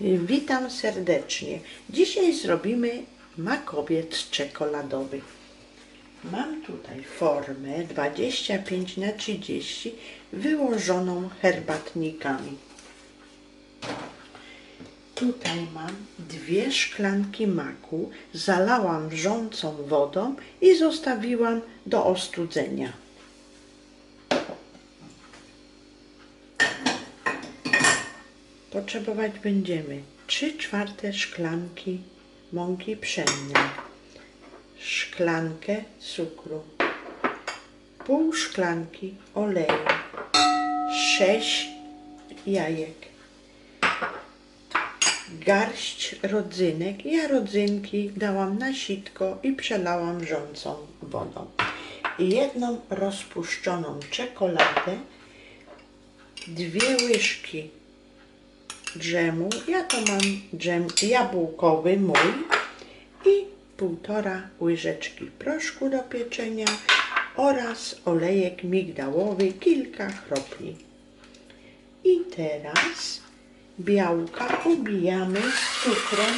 Witam serdecznie. Dzisiaj zrobimy makowiec czekoladowy. Mam tutaj formę 25 na 30 wyłożoną herbatnikami. Tutaj mam dwie szklanki maku, zalałam wrzącą wodą i zostawiłam do ostudzenia. Potrzebować będziemy 3 czwarte szklanki mąki pszennej, szklankę cukru, pół szklanki oleju, 6 jajek, garść rodzynek. Ja rodzynki dałam na sitko i przelałam wrzącą wodą. I jedną rozpuszczoną czekoladę, dwie łyżki dżemu. Ja to mam dżem jabłkowy mój i półtora łyżeczki proszku do pieczenia oraz olejek migdałowy, kilka kropli. I teraz białka ubijamy z cukrem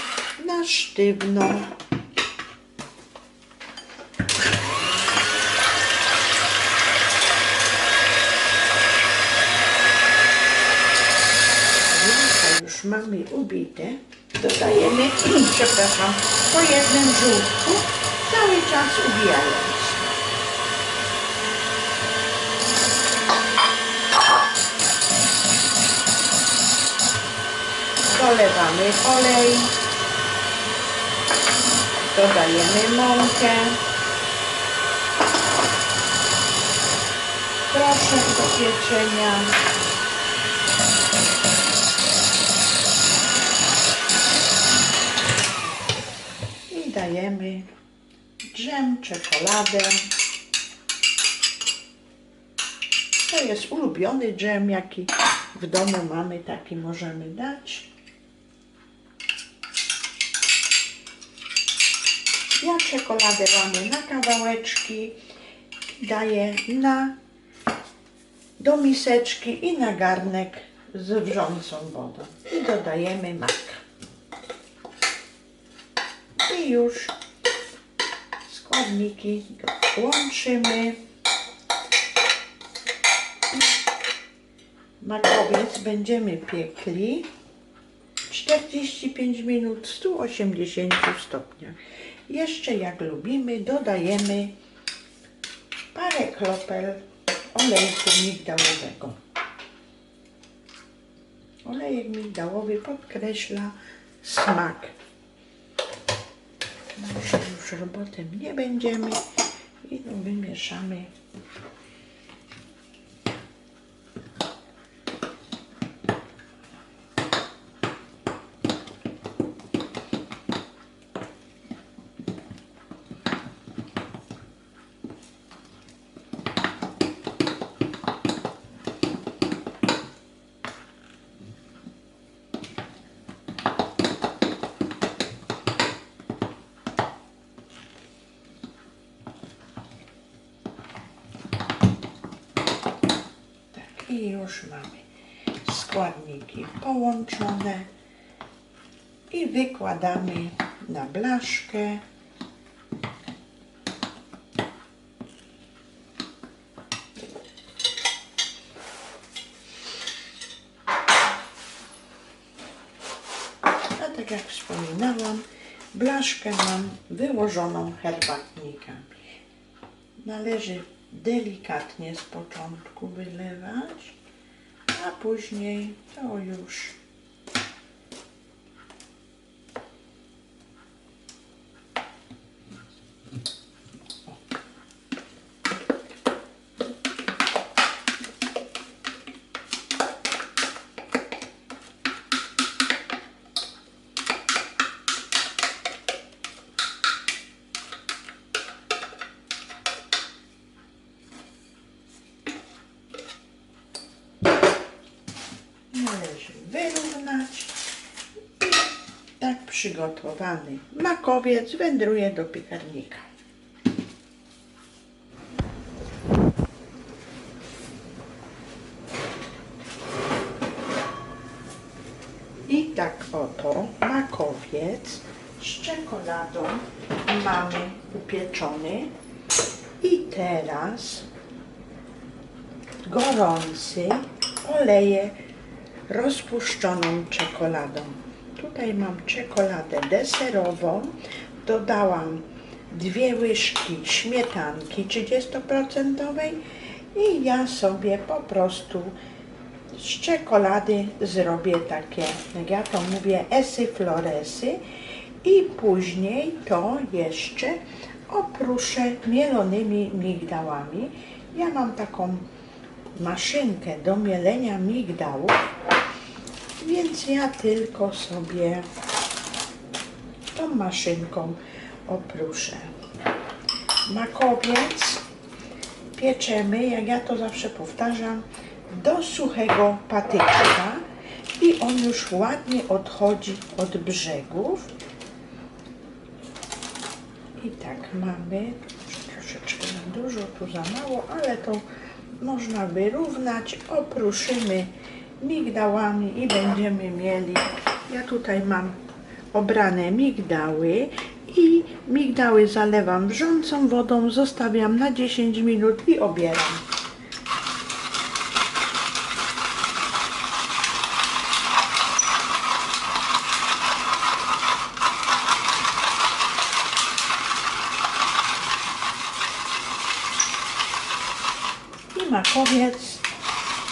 na sztywno. Białka już mamy ubite. Dodajemy, przepraszam, po jednym żółtku, cały czas ubijając. Dolewamy olej. Dodajemy mąkę. Proszek do pieczenia. Dajemy dżem, czekoladę. To jest ulubiony dżem, jaki w domu mamy, taki możemy dać. Ja czekoladę łamię na kawałeczki, daję na do miseczki i na garnek z wrzącą wodą. I dodajemy mak. I już składniki łączymy. Makowiec będziemy piekli 45 minut w 180 stopniach. Jeszcze jak lubimy dodajemy parę kropel olejku migdałowego. Olejek migdałowy podkreśla smak. Już robotem nie będziemy i wymieszamy. I już mamy składniki połączone i wykładamy na blaszkę. A tak jak wspominałam, blaszkę mam wyłożoną herbatnikami. Należy delikatnie z początku wylewać, a później to już przygotowany makowiec wędruje do piekarnika. I tak oto makowiec z czekoladą mamy upieczony. I teraz gorący oleję rozpuszczoną czekoladą. Tutaj mam czekoladę deserową. Dodałam dwie łyżki śmietanki 30% i ja sobie po prostu z czekolady zrobię takie, jak ja to mówię, esy floresy i później to jeszcze opruszę mielonymi migdałami. Ja mam taką maszynkę do mielenia migdałów, więc ja tylko sobie tą maszynką opruszę. Makowiec pieczemy, jak ja to zawsze powtarzam, do suchego patyczka i on już ładnie odchodzi od brzegów. I tak mamy, troszeczkę za dużo, tu za mało, ale to można wyrównać. Opruszymy migdałami i będziemy mieli, ja tutaj mam obrane migdały i migdały zalewam wrzącą wodą, zostawiam na 10 minut i obieram. I makowiec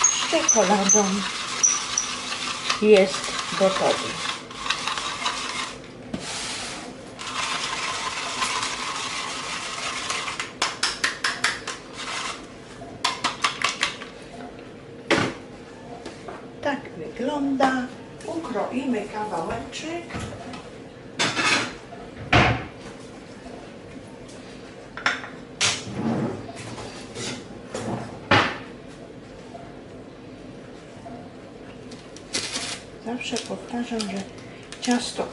z czekoladą jest gotowy. Tak wygląda. Ukroimy kawałeczek. Zawsze powtarzam, że ciasto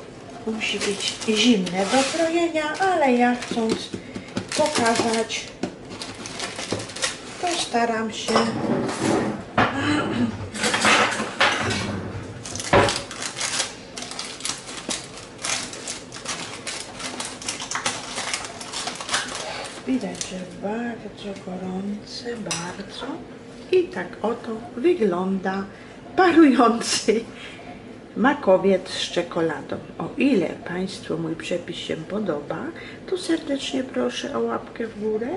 musi być zimne do krojenia, ale ja chcąc pokazać, to staram się Widać, że bardzo gorące, bardzo. I tak oto wygląda parujący makowiec z czekoladą. O ile Państwu mój przepis się podoba, to serdecznie proszę o łapkę w górę,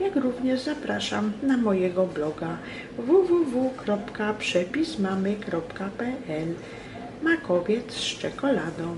jak również zapraszam na mojego bloga www.przepismamy.pl Makowiec z czekoladą.